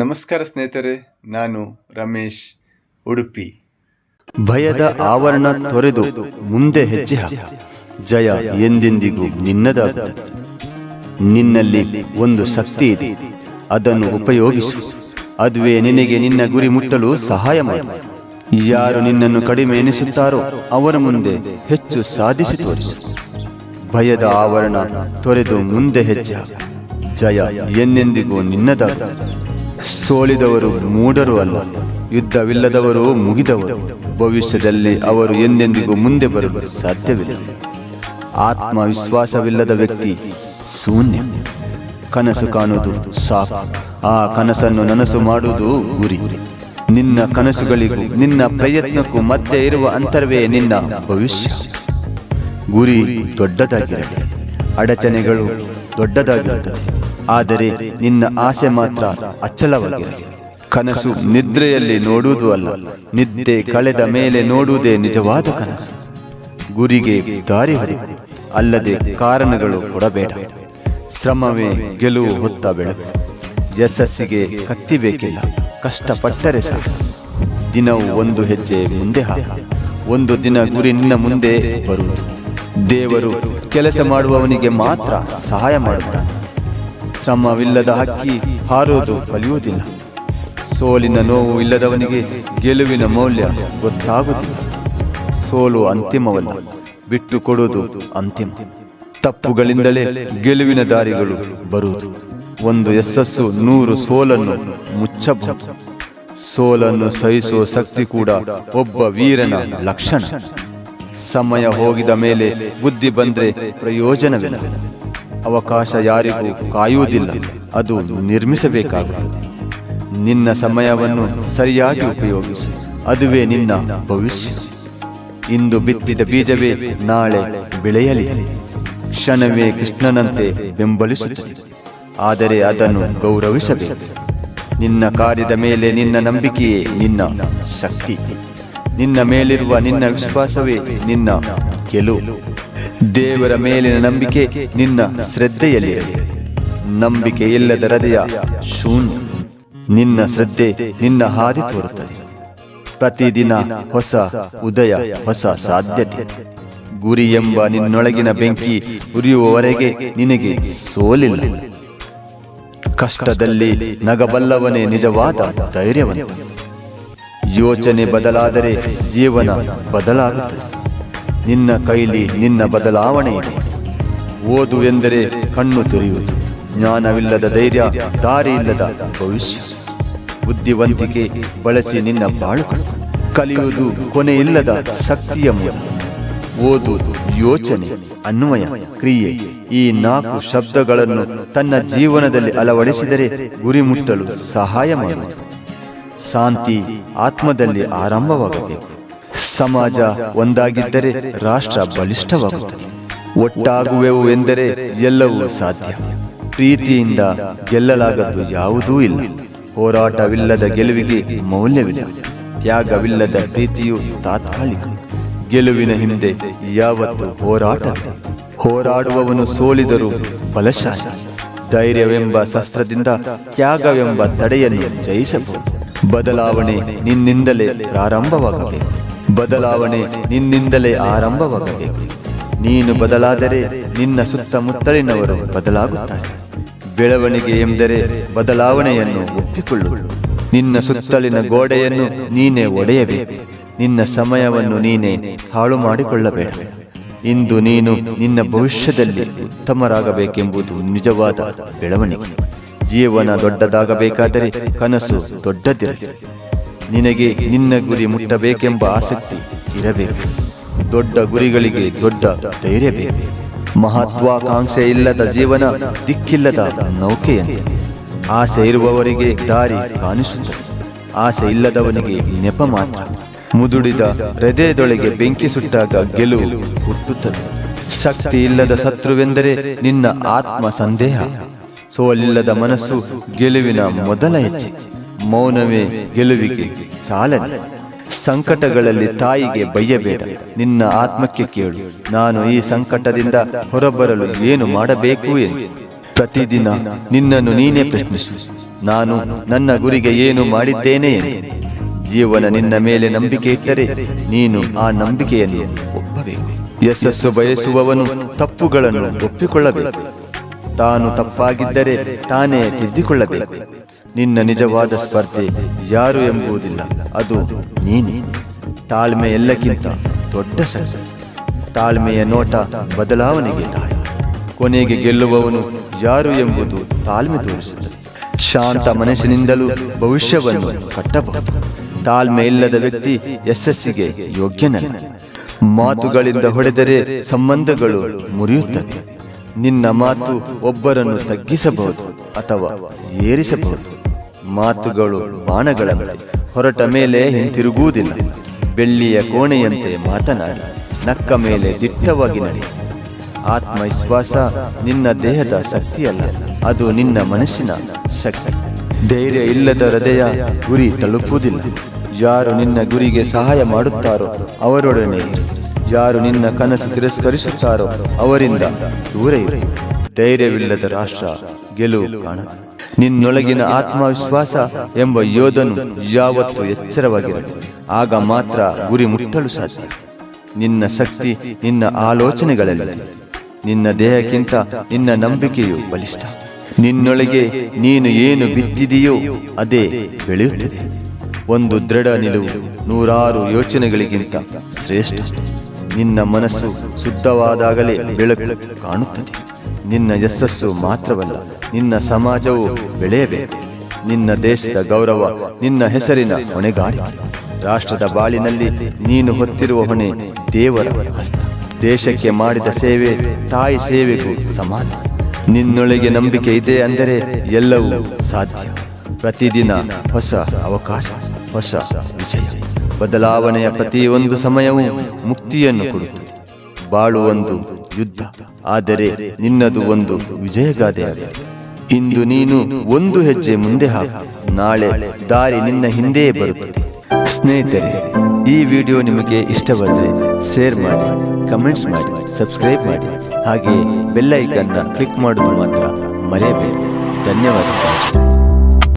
ನಮಸ್ಕಾರ ಸ್ನೇಹಿತರೆ, ನಾನು ರಮೇಶ್ ಉಡುಪಿ. ಭಯದ ಆವರಣ ತೊರೆದು ಮುಂದೆ ಹೆಜ್ಜೆ. ಜಯ ಎಂದೆಂದಿಗೂ ನಿನ್ನದ ನಿನ್ನಲ್ಲಿ ಒಂದು ಶಕ್ತಿ ಇದೆ. ಅದನ್ನು ಉಪಯೋಗಿಸು. ಅದುವೇ ನಿನಗೆ ನಿನ್ನ ಗುರಿ ಮುಟ್ಟಲು ಸಹಾಯ ಮಾಡು. ಯಾರು ನಿನ್ನನ್ನು ಕಡಿಮೆ ಎನಿಸುತ್ತಾರೋ ಅವರ ಮುಂದೆ ಹೆಚ್ಚು ಸಾಧಿಸಿ ತೋರಿಸು. ಭಯದ ಆವರಣ ತೊರೆದು ಮುಂದೆ ಹೆಜ್ಜೆ. ಜಯ ಎಂದೆಂದಿಗೂ ನಿನ್ನದಾಗುತ್ತದೆ ಸೋಲಿದವರು ಮೂಢರು ಅಲ್ಲ. ಯುದ್ಧವಿಲ್ಲದವರು ಮುಗಿದವರು. ಭವಿಷ್ಯದಲ್ಲಿ ಅವರು ಎಂದೆಂದಿಗೂ ಮುಂದೆ ಬರಲು ಸಾಧ್ಯವಿಲ್ಲ. ಆತ್ಮವಿಶ್ವಾಸವಿಲ್ಲದ ವ್ಯಕ್ತಿ ಶೂನ್ಯ. ಕನಸು ಕಾಣುವುದು ಸಾಕು. ಆ ಕನಸನ್ನು ನನಸು ಮಾಡುವುದು ಗುರಿ. ನಿನ್ನ ಕನಸುಗಳಿಗೂ, ನಿನ್ನ ಪ್ರಯತ್ನಕ್ಕೂ ಮಧ್ಯೆ ಇರುವ ಅಂತರವೇ ನಿನ್ನ ಭವಿಷ್ಯ. ಗುರಿ ದೊಡ್ಡದಾಗಿರಲಿ. ಅಡಚಣೆಗಳು ದೊಡ್ಡದಾಗಿರುತ್ತದೆ ಆದರೆ ನಿನ್ನ ಆಸೆ ಮಾತ್ರ ಅಚ್ಚಲವಾಗಿರಲಿ ಕನಸು ನಿದ್ರೆಯಲ್ಲಿ ನೋಡುವುದು ಅಲ್ಲ. ನಿದ್ದೆ ಕಳೆದ ಮೇಲೆ ನೋಡುವುದೇ ನಿಜವಾದ ಕನಸು. ಗುರಿಗೆ ದಾರಿ ಹರಿ ಅಲ್ಲದೆ ಕಾರಣಗಳು ಕೊಡಬೇಡ. ಶ್ರಮವೇ ಗೆಲುವು ಹೊತ್ತ ಬೆಳಕು. ಯಶಸ್ಸಿಗೆ ಕತ್ತಿ ಬೇಕಿಲ್ಲ. ಕಷ್ಟಪಟ್ಟರೆ ಸಾಕು. ದಿನವೂ ಒಂದು ಹೆಜ್ಜೆ ಮುಂದೆ ಹಾಕ. ಒಂದು ದಿನ ಗುರಿ ನಿನ್ನ ಮುಂದೆ ಬರುವುದು. ದೇವರು ಕೆಲಸ ಮಾಡುವವನಿಗೆ ಮಾತ್ರ ಸಹಾಯ ಮಾಡುತ್ತಾನೆ. ಶ್ರಮವಿಲ್ಲದ ಹಕ್ಕಿ ಹಾರುವುದು ಕಲಿಯುವುದಿಲ್ಲ. ಸೋಲಿನ ನೋವು ಇಲ್ಲದವನಿಗೆ ಗೆಲುವಿನ ಮೌಲ್ಯ ಗೊತ್ತಾಗುವುದಿಲ್ಲ ಸೋಲು ಅಂತಿಮವಲ್ಲ, ಬಿಟ್ಟು ಕೊಡುವುದು ಅಂತಿಮ. ತಪ್ಪುಗಳಿಂದಲೇ ಗೆಲುವಿನ ದಾರಿಗಳು ಬರುವುದು. ಒಂದು ಯಶಸ್ಸು ನೂರು ಸೋಲನ್ನು ಮುಚ್ಚಬಹುದು. ಸೋಲನ್ನು ಸಹಿಸುವ ಶಕ್ತಿ ಕೂಡ ಒಬ್ಬ ವೀರನ ಲಕ್ಷಣ. ಸಮಯ ಹೋಗಿದ ಮೇಲೆ ಬುದ್ಧಿ ಬಂದ್ರೆ ಪ್ರಯೋಜನವಿಲ್ಲ. ಅವಕಾಶ ಯಾರಿಗೂ ಕಾಯುವುದಿಲ್ಲ. ಅದು ನಿರ್ಮಿಸಬೇಕಾಗುತ್ತದೆ. ನಿನ್ನ ಸಮಯವನ್ನು ಸರಿಯಾಗಿ ಉಪಯೋಗಿಸು. ಅದುವೇ ನಿನ್ನ ಭವಿಷ್ಯ. ಇಂದು ಬಿತ್ತಿದ ಬೀಜವೇ ನಾಳೆ ಬೆಳೆಯಲಿ. ಕ್ಷಣವೇ ಕೃಷ್ಣನಂತೆ ಬೆಂಬಲಿಸುತ್ತದೆ. ಆದರೆ ಅದನ್ನು ಗೌರವಿಸಬೇಕು. ನಿನ್ನ ಕಾರ್ಯದ ಮೇಲೆ ನಿನ್ನ ನಂಬಿಕೆಯೇ ನಿನ್ನ ಶಕ್ತಿ. ನಿನ್ನ ಮೇಲಿರುವ ನಿನ್ನ ವಿಶ್ವಾಸವೇ ನಿನ್ನ ಗೆಲುವು. ದೇವರ ಮೇಲಿನ ನಂಬಿಕೆ ನಿನ್ನ ಶ್ರದ್ಧೆಯಲ್ಲಿ ನಂಬಿಕೆ ಇಲ್ಲದ ಹೃದಯ ಶೂನ್ಯ. ನಿನ್ನ ಶ್ರದ್ಧೆ ನಿನ್ನ ಹಾದಿ ತೋರುತ್ತದೆ. ಪ್ರತಿದಿನ ಹೊಸ ಉದಯ, ಹೊಸ ಸಾಧ್ಯತೆ. ಗುರಿ ಎಂಬ ನಿನ್ನೊಳಗಿನ ಬೆಂಕಿ ಉರಿಯುವವರೆಗೆ ನಿನಗೆ ಸೋಲಿಲ್ಲ. ಕಷ್ಟದಲ್ಲಿ ನಗಬಲ್ಲವನೇ ನಿಜವಾದ ಧೈರ್ಯವನ್ನು ಯೋಚನೆ ಬದಲಾದರೆ ಜೀವನ ಬದಲಾಗುತ್ತದೆ. ನಿನ್ನ ಕೈಲಿ ನಿನ್ನ ಬದಲಾವಣೆ ಇದೆ. ಓದು ಎಂದರೆ ಕಣ್ಣು ತುರಿಯುವುದು. ಜ್ಞಾನವಿಲ್ಲದ ಧೈರ್ಯ ದಾರಿ ಇಲ್ಲದ ಭವಿಷ್ಯ. ಬುದ್ಧಿವಂತಿಕೆ ಬಳಸಿ ನಿನ್ನ ಬಾಳು ಕಲಿಯುವುದು ಕೊನೆಯಿಲ್ಲದ ಶಕ್ತಿಯ ಮೂಲ ಓದು ಯೋಚನೆ, ಅನ್ವಯ, ಕ್ರಿಯೆ ಈ ನಾಲ್ಕು ಶಬ್ದಗಳನ್ನು ತನ್ನ ಜೀವನದಲ್ಲಿ ಅಳವಡಿಸಿದರೆ ಗುರಿ ಮುಟ್ಟಲು ಸಹಾಯ ಮಾಡುವುದು. ಶಾಂತಿ ಆತ್ಮದಲ್ಲಿ ಆರಂಭವಾಗಬೇಕು. ಸಮಾಜ ಒಂದಾಗಿದ್ದರೆ ರಾಷ್ಟ್ರ ಬಲಿಷ್ಠವಾಗುತ್ತದೆ. ಒಟ್ಟಾಗುವೆವು ಎಂದರೆ ಎಲ್ಲವೂ ಸಾಧ್ಯ. ಪ್ರೀತಿಯಿಂದ ಗೆಲ್ಲಲಾಗದ್ದು ಯಾವುದೂ ಇಲ್ಲ. ಹೋರಾಟವಿಲ್ಲದ ಗೆಲುವಿಗೆ ಮೌಲ್ಯವಿಲ್ಲ. ತ್ಯಾಗವಿಲ್ಲದ ಪ್ರೀತಿಯು ತಾತ್ಕಾಲಿಕ. ಗೆಲುವಿನ ಹಿಂದೆ ಯಾವತ್ತು ಹೋರಾಟ ಹೋರಾಡುವವನು ಸೋಲಿದರೂ ಬಲಶಾಲಿ. ಧೈರ್ಯವೆಂಬ ಶಸ್ತ್ರದಿಂದ ತ್ಯಾಗವೆಂಬ ತಡೆಯನ್ನು ಜಯಿಸಬಹುದು. ಬದಲಾವಣೆ ನಿನ್ನಿಂದಲೇ ಪ್ರಾರಂಭವಾಗಬೇಕು. ಬದಲಾವಣೆ ನಿನ್ನಿಂದಲೇ ಆರಂಭವಾಗಬೇಕು. ನೀನು ಬದಲಾದರೆ ನಿನ್ನ ಸುತ್ತಮುತ್ತಲಿನವರು ಬದಲಾಗುತ್ತಾರೆ. ಬೆಳವಣಿಗೆ ಎಂದರೆ ಬದಲಾವಣೆಯನ್ನು ಒಪ್ಪಿಕೊಳ್ಳುವುದು. ನಿನ್ನ ಸುತ್ತಲಿನ ಗೋಡೆಯನ್ನು ನೀನೇ ಒಡೆಯಬೇಕು. ನಿನ್ನ ಸಮಯವನ್ನು ನೀನೇ ಹಾಳು ಮಾಡಿಕೊಳ್ಳಬೇಕು ಇಂದು ನೀನು ನಿನ್ನ ಭವಿಷ್ಯದಲ್ಲಿ ಉತ್ತಮರಾಗಬೇಕೆಂಬುದು ನಿಜವಾದ ಬೆಳವಣಿಗೆ. ಜೀವನ ದೊಡ್ಡದಾಗಬೇಕಾದರೆ ಕನಸು ದೊಡ್ಡದಿರಲಿ. ನಿನಗೆ ನಿನ್ನ ಗುರಿ ಮುಟ್ಟಬೇಕೆಂಬ ಆಸಕ್ತಿ ಇರಬೇಕು. ದೊಡ್ಡ ಗುರಿಗಳಿಗೆ ದೊಡ್ಡ ಧೈರ್ಯ ಬೇಕು ಮಹತ್ವಾಕಾಂಕ್ಷೆ ಇಲ್ಲದ ಜೀವನ ದಿಕ್ಕಿಲ್ಲದ ನೌಕೆಯಂತೆ. ಆಸೆ ಇರುವವರಿಗೆ ದಾರಿ ಕಾಣಿಸುತ್ತದೆ. ಆಸೆ ಇಲ್ಲದವನಿಗೆ ನೆಪ ಮಾತ್ರ. ಮುದುಡಿದ ಹೃದಯದೊಳಗೆ ಬೆಂಕಿ ಸುಟ್ಟಾಗ ಗೆಲುವು ಹುಟ್ಟುತ್ತದೆ. ಶಕ್ತಿ ಇಲ್ಲದ ಶತ್ರುವೆಂದರೆ ನಿನ್ನ ಆತ್ಮ ಸಂದೇಹ ಸೋಲಿಲ್ಲದ ಮನಸ್ಸು ಗೆಲುವಿನ ಮೊದಲ ಹೆಜ್ಜೆ ಮೌನವೇ, ಗೆಲುವಿಗೆ ಚಾಲನೆ. ಸಂಕಟಗಳಲ್ಲಿ ತಾಯಿಗೆ ಬಯ್ಯಬೇಡ ನಿನ್ನ ಆತ್ಮಕ್ಕೆ ಕೇಳು. ನಾನು ಈ ಸಂಕಟದಿಂದ ಹೊರಬರಲು ಏನು ಮಾಡಬೇಕು ಎಂದು. ಪ್ರತಿದಿನ ನಿನ್ನನ್ನು ನೀನೇ ಪ್ರಶ್ನಿಸು. ನಾನು ನನ್ನ ಗುರಿಗೆ ಏನು ಮಾಡಿದ್ದೇನೆ ಎಂದು. ಜೀವನ ನಿನ್ನ ಮೇಲೆ ನಂಬಿಕೆ ಇಟ್ಟರೆ ನೀನು ಆ ನಂಬಿಕೆಯನ್ನು ಒಪ್ಪಬೇಕು. ಯಶಸ್ಸು ಬಯಸುವವನು ತಪ್ಪುಗಳನ್ನು ಒಪ್ಪಿಕೊಳ್ಳಬೇಕು. ತಾನು ತಪ್ಪಾಗಿದ್ದರೆ ತಾನೇ ತಿದ್ದಿಕೊಳ್ಳಬೇಕು. ನಿನ್ನ ನಿಜವಾದ ಸ್ಪರ್ಧೆ ಯಾರು ಎಂಬುದಿಲ್ಲ. ಅದು ನೀನೇ. ತಾಳ್ಮೆ ಎಲ್ಲಕ್ಕಿಂತ ದೊಡ್ಡ ಶಕ್ತಿ ತಾಳ್ಮೆಯ ನೋಟ ಬದಲಾವಣೆಗೆ ತಾಯಿ. ಕೊನೆಗೆ ಗೆಲ್ಲುವವನು ಯಾರು ಎಂಬುದು ತಾಳ್ಮೆ ತೋರಿಸುತ್ತದೆ. ಶಾಂತ ಮನಸ್ಸಿನಿಂದಲೂ ಭವಿಷ್ಯವನ್ನು ಕಟ್ಟಬಹುದು. ತಾಳ್ಮೆ ಇಲ್ಲದ ವ್ಯಕ್ತಿ ಯಶಸ್ಸಿಗೆ ಯೋಗ್ಯನಲ್ಲ. ಮಾತುಗಳಿಂದ ಹೊಡೆದರೆ ಸಂಬಂಧಗಳು ಮುರಿಯುತ್ತವೆ. ನಿನ್ನ ಮಾತು ಒಬ್ಬರನ್ನು ತಗ್ಗಿಸಬಹುದು ಅಥವಾ ಏರಿಸಬಹುದು. ಮಾತುಗಳು ಬಾಣಗಳಂತೆ. ಹೊರಟ ಮೇಲೆ ಹಿಂತಿರುಗುವುದಿಲ್ಲ. ಬೆಳ್ಳಿಯ ಕೋಣೆಯಂತೆ ಮಾತನಾಡಿ. ನಕ್ಕ ಮೇಲೆ ದಿಟ್ಟವಾಗಿ ನಡೆ. ಆತ್ಮವಿಶ್ವಾಸ ನಿನ್ನ ದೇಹದ ಶಕ್ತಿಯಲ್ಲ. ಅದು ನಿನ್ನ ಮನಸ್ಸಿನ ಶಕ್ತಿ. ಧೈರ್ಯ ಇಲ್ಲದ ಹೃದಯ ಗುರಿ ತಲುಪುವುದಿಲ್ಲ. ಯಾರು ನಿನ್ನ ಗುರಿಗೆ ಸಹಾಯ ಮಾಡುತ್ತಾರೋ ಅವರೊಡನೆ ಯಾರು ನಿನ್ನ ಕನಸು ತಿರಸ್ಕರಿಸುತ್ತಾರೋ ಅವರಿಂದ ದೂರ ಇರು. ಧೈರ್ಯವಿಲ್ಲದ ರಾಷ್ಟ್ರ ಗೆಲುವು ಕಾಣದು. ನಿನ್ನೊಳಗಿನ ಆತ್ಮವಿಶ್ವಾಸ ಎಂಬ ಯೋಧನು ಯಾವತ್ತೂ ಎಚ್ಚರವಾಗಿರಲಿ. ಆಗ ಮಾತ್ರ ಗುರಿ ಮುಟ್ಟಲು ಸಾಧ್ಯ. ನಿನ್ನ ಶಕ್ತಿ ನಿನ್ನ ಆಲೋಚನೆಗಳಲ್ಲಿ. ನಿನ್ನ ದೇಹಕ್ಕಿಂತ ನಿನ್ನ ನಂಬಿಕೆಯು ಬಲಿಷ್ಠ. ನಿನ್ನೊಳಗೆ ನೀನು ಏನು ಬಿತ್ತಿದೆಯೋ ಅದೇ ಬೆಳೆಯುತ್ತದೆ. ಒಂದು ದೃಢ ನಿಲುವು ನೂರಾರು ಯೋಚನೆಗಳಿಗಿಂತ ಶ್ರೇಷ್ಠ. ನಿನ್ನ ಮನಸ್ಸು ಶುದ್ಧವಾದಾಗಲೇ ಬೆಳಕು ಕಾಣುತ್ತದೆ. ನಿನ್ನ ಯಶಸ್ಸು ಮಾತ್ರವಲ್ಲ, ನಿನ್ನ ಸಮಾಜವು ಬೆಳೆಯಬೇಕು. ನಿನ್ನ ದೇಶದ ಗೌರವ, ನಿನ್ನ ಹೆಸರಿನ ಹೊಣೆಗಾರಿಕೆ. ರಾಷ್ಟ್ರದ ಬಾಳಿನಲ್ಲಿ ನೀನು ಹೊತ್ತಿರುವ ಹೊಣೆ ದೇವರ ಹಸ್ತ. ದೇಶಕ್ಕೆ ಮಾಡಿದ ಸೇವೆ ತಾಯಿ ಸೇವೆಗೂ ಸಮಾನ. ನಿನ್ನೊಳಗೆ ನಂಬಿಕೆ ಇದೆ ಅಂದರೆ ಎಲ್ಲವೂ ಸಾಧ್ಯ. ಪ್ರತಿದಿನ ಹೊಸ ಅವಕಾಶ, ಹೊಸ ವಿಜಯ. ಬದಲಾವಣೆಯ ಪ್ರತಿಯೊಂದು ಸಮಯವೂ ಮುಕ್ತಿಯನ್ನು ಕೊಡುತ್ತದೆ. ಬಾಳು ಒಂದು ಯುದ್ಧ. ಆದರೆ ನಿನ್ನದು ಒಂದು ವಿಜಯಗಾದೆಯಾಗಿದೆ ಇಂದು ನೀನು ಒಂದು ಹೆಜ್ಜೆ ಮುಂದೆ ಹಾಕು. ನಾಳೆ ದಾರಿ ನಿನ್ನ ಹಿಂದೆಯೇ ಬರುತ್ತದೆ. ಸ್ನೇಹಿತರೆ, ಈ ವಿಡಿಯೋ ನಿಮಗೆ ಇಷ್ಟವಾದರೆ ಶೇರ್ ಮಾಡಿ, ಕಮೆಂಟ್ಸ್ ಮಾಡಿ, ಸಬ್ಸ್ಕ್ರೈಬ್ ಮಾಡಿ. ಹಾಗೆ ಬೆಲ್ಲೈಕನ್ನ ಕ್ಲಿಕ್ ಮಾಡುವುದು ಮಾತ್ರ ಮರೆಯಬೇಡಿ. ಧನ್ಯವಾದ ಸ್ನೇಹಿತರೆ